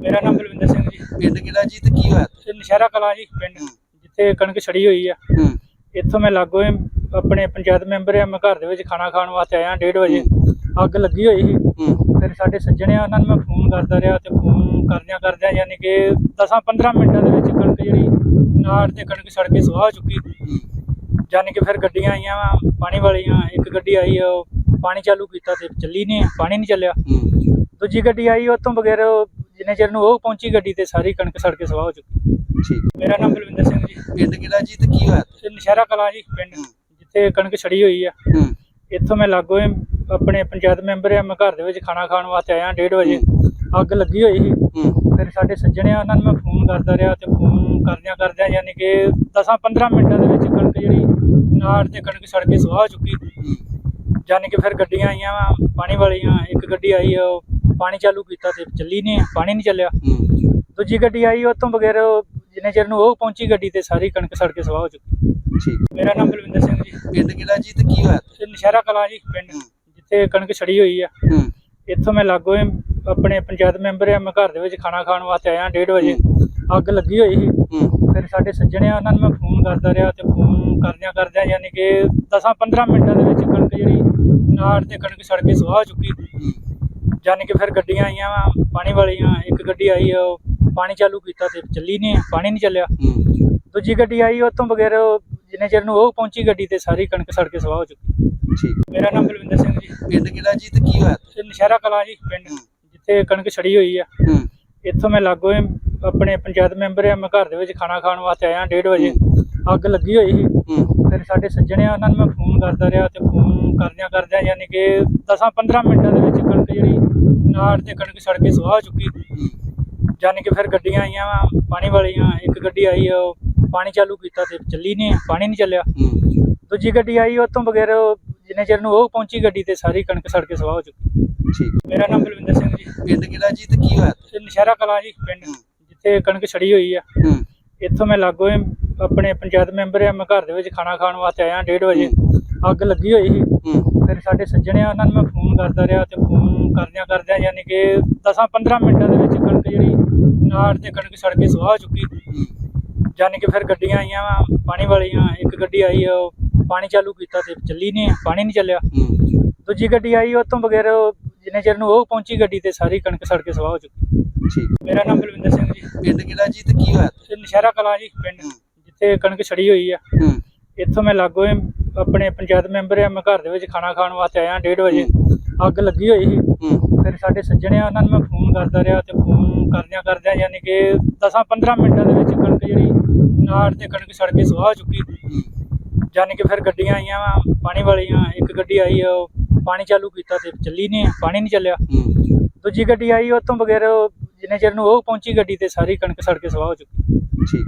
ਮੇਰਾ ਨਾਮ ਬਲਵਿੰਦਰ ਸਿੰਘ ਜੀ। ਪਿੰਡ ਕਿਹੜਾ ਜੀ ਤੇ ਕੀ ਹੋਇਆ? ਤੇ ਨਸ਼ਹਿਰਾ ਕਲਾਂ ਜੀ ਪਿੰਡ। ਜਿੱਥੇ ਕਣਕ ਛੜੀ ਹੋਈ ਆ। ਇੱਥੋਂ ਮੈਂ ਲਾਗੋ ਆਪਣੇ ਪੰਚਾਇਤ ਮੈਂਬਰ ਆ ਮੈਂ ਘਰ ਦੇ ਵਿੱਚ ਖਾਣਾ ਖਾਣ ਵਾਸਤੇ ਆਇਆ 1:30 ਵਜੇ। ਅੱਗ ਲੱਗੀ ਹੋਈ ਸੀ। ਫਿਰ ਸਾਡੇ ਸੱਜਣੇ ਆ ਉਹਨਾਂ ਨੂੰ ਮੈਂ ਫੋਨ ਕਰਦਾ ਰਿਹਾ ਤੇ ਫੋਨ ਕਰਦਿਆਂ ਕਰਦਿਆਂ ਯਾਨੀ ਕਿ 10-15 ਮਿੰਟਾਂ ਦੇ ਵਿੱਚ ਕਣਕ ਜਿਹੜੀ ਨਾੜ ਤੇ ਕਣਕ ਸੜ ਕੇ ਸੁਆਹ ਚੁੱਕੀ। ਯਾਨੀ ਕਿ ਫਿਰ ਗੱਡੀਆਂ ਆਈਆਂ ਵਾਂ, ਪਾਣੀ ਵਾਲੀਆਂ ਇੱਕ ਗੱਡੀ ਆਈ ਉਹ ਪਾਣੀ ਚਾਲੂ ਕੀਤਾ ਤੇ ਚੱਲੀ ਨਹੀਂ ਪਾਣੀ ਨਹੀਂ ਚੱਲਿਆ। ਦੂਜੀ ਗੱਡੀ ਆਈ ਉਹ ਤੋਂ ਬਗੈਰ ਜਿੰਨੇ ਚਿਰ ਨੂੰ ਉਹ ਪਹੁੰਚੀ ਗੱਡੀ ਤੇ ਸਾਰੀ ਕਣਕ ਸੜ ਕੇ ਸੁਆਹ ਹੋ ਚੁੱਕੀ। ਠੀਕ। ਮੇਰਾ ਨਾਮ ਬਲਵਿੰਦਰ ਸਿੰਘ ਜੀ। ਪਿੰਡ ਕਿਹੜਾ ਜੀ ਤੇ ਕੀ ਹੋਇਆ? ਤੇ ਨਸ਼ਹਿਰਾ ਕਲਾਂ ਜੀ ਪਿੰਡ। ਜਿੱਥੇ ਕਣਕ ਛੜੀ ਹੋਈ ਆ। ਹੂੰ। ਇੱਥੋਂ ਮੈਂ ਲਾਗੋ ਆਪਣੇ ਪੰਚਾਇਤ ਮੈਂਬਰ ਆ ਮੈਂ ਘਰ ਦੇ ਵਿੱਚ ਖਾਣਾ ਖਾਣ ਵਾਸਤੇ ਆਇਆ 1:30 ਵਜੇ। ਅੱਗ ਲੱਗੀ ਹੋਈ ਸੀ। ਹੂੰ। ਫਿਰ ਸਾਡੇ ਸੱਜਣੇ ਆ ਉਹਨਾਂ ਨੂੰ ਮੈਂ ਫੋਨ ਕਰਦਾ ਰਿਹਾ ਤੇ ਫੋਨ ਕਰਦਿਆਂ ਕਰਦਿਆਂ ਯਾਨੀ ਕਿ 10-15 ਮਿੰਟਾਂ ਦੇ ਵਿੱਚ ਕਣਕ ਜਿਹੜੀ ਨਾੜ ਤੇ ਕਣਕ ਸੜ ਕੇ ਸੁਆਹ ਚੁੱਕੀ। ਹੂੰ। ਯਾਨੀ ਕਿ ਫਿਰ ਗੱਡੀਆਂ ਆਈਆਂ ਵਾਂ, ਪਾਣੀ ਵਾਲੀਆਂ ਇੱਕ ਗੱਡੀ ਆਈ ਉਹ ਪਾਣੀ ਚਾਲੂ ਕੀਤਾ ਤੇ ਚੱਲੀ ਨਹੀਂ ਪਾਣੀ ਨਹੀਂ ਚੱਲਿਆ। ਦੂਜੀ ਗੱਡੀ ਆਈ ਉਹ ਤੋਂ ਬਗੈਰ ਜਿੰਨੇ ਚਿਰ ਨੂੰ ਉਹ ਪਹੁੰਚੀ ਗੱਡੀ ਤੇ ਸਾਰੀ ਕਣਕ ਸੜ ਕੇ ਸੁਆਹ ਹੋ ਚੁੱਕੀ। ਠੀਕ। ਮੇਰਾ ਨਾਮ ਬਲਵਿੰਦਰ ਸਿੰਘ ਜੀ। ਪਿੰਡ ਕਿਹੜਾ ਜੀ ਤੇ ਕੀ ਹੋਇਆ? ਤੇ ਨਸ਼ਹਿਰਾ ਕਲਾਂ ਜੀ ਪਿੰਡ। ਜਿੱਥੇ ਕਣਕ ਛੜੀ ਹੋਈ ਆ। ਹੂੰ। ਇੱਥੋਂ ਮੈਂ ਲਾਗੋ ਆਪਣੇ ਪੰਚਾਇਤ ਮੈਂਬਰ ਆ ਮੈਂ ਘਰ ਦੇ ਵਿੱਚ ਖਾਣਾ ਖਾਣ ਵਾਸਤੇ ਆਇਆ 1:30 ਵਜੇ। ਅੱਗ ਲੱਗੀ ਹੋਈ ਸੀ। ਫਿਰ ਸਾਡੇ ਸੱਜਣੇ ਉਹਨਾਂ ਨੂੰ ਮੈਂ ਫੋਨ ਕਰਦਾ ਰਿਹਾ ਤੇ ਫੋਨ ਕਰਦਿਆਂ ਕਰਦਿਆਂ ਯਾਨੀ ਕਿ 10-15 ਮਿੰਟਾਂ ਦੇ ਵਿੱਚ ਕਣਕ ਜਿਹੜੀ ਨਾੜ ਤੇ ਕਣਕ ਸੜ ਕੇ ਸੁਆਹ ਹੋ ਚੁੱਕੀ। ਯਾਨੀ ਕਿ ਫਿਰ ਗੱਡੀਆਂ ਆਈਆਂ ਵਾਂ, ਪਾਣੀ ਵਾਲੀਆਂ ਇੱਕ ਗੱਡੀ ਆਈ ਉਹ ਪਾਣੀ ਚਾਲੂ ਕੀਤਾ ਤੇ ਚੱਲੀ ਨਹੀਂ ਪਾਣੀ ਨਹੀਂ ਚੱਲਿਆ। ਦੂਜੀ ਗੱਡੀ ਆਈ ਉਹ ਤੋਂ ਬਗੈਰ ਜਿੰਨੇ ਚਿਰ ਨੂੰ ਉਹ ਪਹੁੰਚੀ ਗੱਡੀ ਤੇ ਸਾਰੀ ਕਣਕ ਸੜ ਕੇ ਸੁਆਹ ਹੋ ਚੁੱਕੀ। ਠੀਕ। ਮੇਰਾ ਨਾਮ ਬਲਵਿੰਦਰ ਸਿੰਘ ਜੀ। ਪਿੰਡ ਕਿਹੜਾ ਜੀ ਤੇ ਕੀ ਹੋਇਆ? ਤੇ ਨਸ਼ਹਿਰਾ ਕਲਾਂ ਜੀ ਪਿੰਡ। ਜਿੱਥੇ ਕਣਕ ਛੜੀ ਹੋਈ ਆ। ਇੱਥੋਂ ਮੈਂ ਲਾਗੋ ਆਪਣੇ ਪੰਚਾਇਤ ਮੈਂਬਰ ਆ ਮੈਂ ਘਰ ਦੇ ਵਿੱਚ ਖਾਣਾ ਖਾਣ ਵਾਸਤੇ ਆਇਆ 1:30 ਵਜੇ। ਅੱਗ ਲੱਗੀ ਹੋਈ ਸੀ। ਫਿਰ ਸਾਡੇ ਸੱਜਣੇ ਉਹਨਾਂ ਨੂੰ ਮੈਂ ਫੋਨ ਕਰਦਾ ਰਿਹਾ ਤੇ ਫੋਨ ਕਰਦਿਆਂ ਕਰਦਿਆਂ ਯਾਨੀ ਕਿ 10-15 ਮਿੰਟਾਂ ਦੇ ਵਿੱਚ ਕਣਕ ਜਿਹੜੀ ਨਾੜ ਤੇ ਕਣਕ ਸੜ ਕੇ ਸੁਆਹ ਚੁੱਕੀ। ਯਾਨੀ ਕਿ ਫਿਰ ਗੱਡੀਆਂ ਆਈਆਂ ਵਾਂ, ਪਾਣੀ ਵਾਲੀਆਂ ਇੱਕ ਗੱਡੀ ਆਈ ਉਹ ਪਾਣੀ ਚਾਲੂ ਕੀਤਾ ਤੇ ਚੱਲੀ ਨਹੀਂ ਪਾਣੀ ਨਹੀਂ ਚੱਲਿਆ। ਦੂਜੀ ਗੱਡੀ ਆਈ ਉਹ ਤੋਂ ਬਗੈਰ ਜਿੰਨੇ ਚਿਰ ਨੂੰ ਉਹ ਪਹੁੰਚੀ ਗੱਡੀ ਤੇ ਸਾਰੀ ਕਣਕ ਸੜ ਕੇ ਸੁਆਹ ਹੋ ਚੁੱਕੀ। ਠੀਕ। ਮੇਰਾ ਨਾਮ ਬਲਵਿੰਦਰ ਸਿੰਘ ਜੀ। ਪਿੰਡ ਕਿਹੜਾ ਜੀ ਤੇ ਕੀ ਹੋਇਆ ਤੇ ਨਸ਼ਹਿਰਾ ਕਲਾਂ ਜੀ ਪਿੰਡ। ਜਿੱਥੇ ਕਣਕ ਛੜੀ ਹੋਈ ਆ। ਇੱਥੋਂ ਮੈਂ ਲਾਗੋ ਆਪਣੇ ਪੰਚਾਇਤ ਮੈਂਬਰ ਆ ਮੈਂ ਘਰ ਦੇ ਵਿੱਚ ਖਾਣਾ ਖਾਣ ਵਾਸਤੇ ਆਇਆ 1:30 ਵਜੇ। ਅੱਗ ਲੱਗੀ ਹੋਈ ਸੀ। ਫਿਰ ਸਾਡੇ ਸੱਜਣੇ ਆ ਉਹਨਾਂ ਨੂੰ ਮੈਂ ਫੋਨ ਕਰਦਾ ਰਿਹਾ ਤੇ ਫੋਨ ਕਰਦਿਆਂ ਕਰਦਿਆਂ ਯਾਨੀ ਕਿ 10-15 ਮਿੰਟਾਂ ਦੇ ਵਿੱਚ ਕਣਕ ਜਿਹੜੀ ਨਾੜ ਤੇ ਕਣਕ ਸੜ ਕੇ ਸੁਆਹ ਚੁੱਕੀ। ਯਾਨੀ ਕਿ ਫਿਰ ਗੱਡੀਆਂ ਆਈਆਂ ਵਾਂ, ਪਾਣੀ ਵਾਲੀਆਂ ਇੱਕ ਗੱਡੀ ਆਈ ਉਹ ਪਾਣੀ ਚਾਲੂ ਕੀਤਾ ਤੇ ਚੱਲੀ ਨਹੀਂ ਪਾਣੀ ਨਹੀਂ ਚੱਲਿਆ। ਦੂਜੀ ਗੱਡੀ ਆਈ ਉਹ ਤੋਂ ਬਗੈਰ ਜਿੰਨੇ ਚਿਰ ਨੂੰ ਉਹ ਪਹੁੰਚੀ ਗੱਡੀ ਤੇ ਸਾਰੀ ਕਣਕ ਸੜ ਕੇ ਸੁਆਹ ਹੋ ਚੁੱਕੀ। ਠੀਕ। ਮੇਰਾ ਨਾਮ ਬਲਵਿੰਦਰ ਸਿੰਘ ਜੀ। ਪਿੰਡ ਕਿਹੜਾ ਜੀ ਤੇ ਕੀ ਹੋਇਆ? ਤੇ ਨਸ਼ਹਿਰਾ ਕਲਾਂ ਜੀ ਪਿੰਡ। ਜਿੱਥੇ ਕਣਕ ਛੜੀ ਹੋਈ ਆ। ਇੱਥੋਂ ਮੈਂ ਲਾਗੋ ਆਪਣੇ ਪੰਚਾਇਤ ਮੈਂਬਰ ਆ ਮੈਂ ਘਰ ਦੇ ਵਿੱਚ ਖਾਣਾ ਖਾਣ ਵਾਸਤੇ ਆਇਆ 1:30 ਵਜੇ। ਅੱਗ ਲੱਗੀ ਹੋਈ ਸੀ। ਫਿਰ ਸਾਡੇ ਸੱਜਣੇ ਆ ਉਹਨਾਂ ਨੂੰ ਮੈਂ ਫੋਨ ਕਰਦਾ ਰਿਹਾ ਤੇ ਫੋਨ ਕਰਦਿਆਂ ਕਰਦਿਆਂ ਯਾਨੀ ਕਿ 10-15 ਮਿੰਟਾਂ ਦੇ ਵਿੱਚ ਕਣਕ ਜਿਹੜੀ ਨਾੜ ਤੇ ਕਣਕ ਸੜ ਕੇ ਸੁਆਹ ਚੁੱਕੀ। ਯਾਨੀ ਕਿ ਫਿਰ ਗੱਡੀਆਂ ਆਈਆਂ ਵਾਂ, ਪਾਣੀ ਵਾਲੀਆਂ ਇੱਕ ਗੱਡੀ ਆਈ ਉਹ ਪਾਣੀ ਚਾਲੂ ਕੀਤਾ ਤੇ ਚੱਲੀ ਨਹੀਂ ਪਾਣੀ ਨਹੀਂ ਚੱਲਿਆ। ਦੂਜੀ ਗੱਡੀ ਆਈ ਉਹ ਤੋਂ ਬਗੈਰ ਜਿੰਨੇ ਚਿਰ ਨੂੰ ਉਹ ਪਹੁੰਚੀ ਗੱਡੀ ਤੇ ਸਾਰੀ ਕਣਕ ਸੜ ਕੇ ਸੁਆਹ ਹੋ ਚੁੱਕੀ। ਠੀਕ।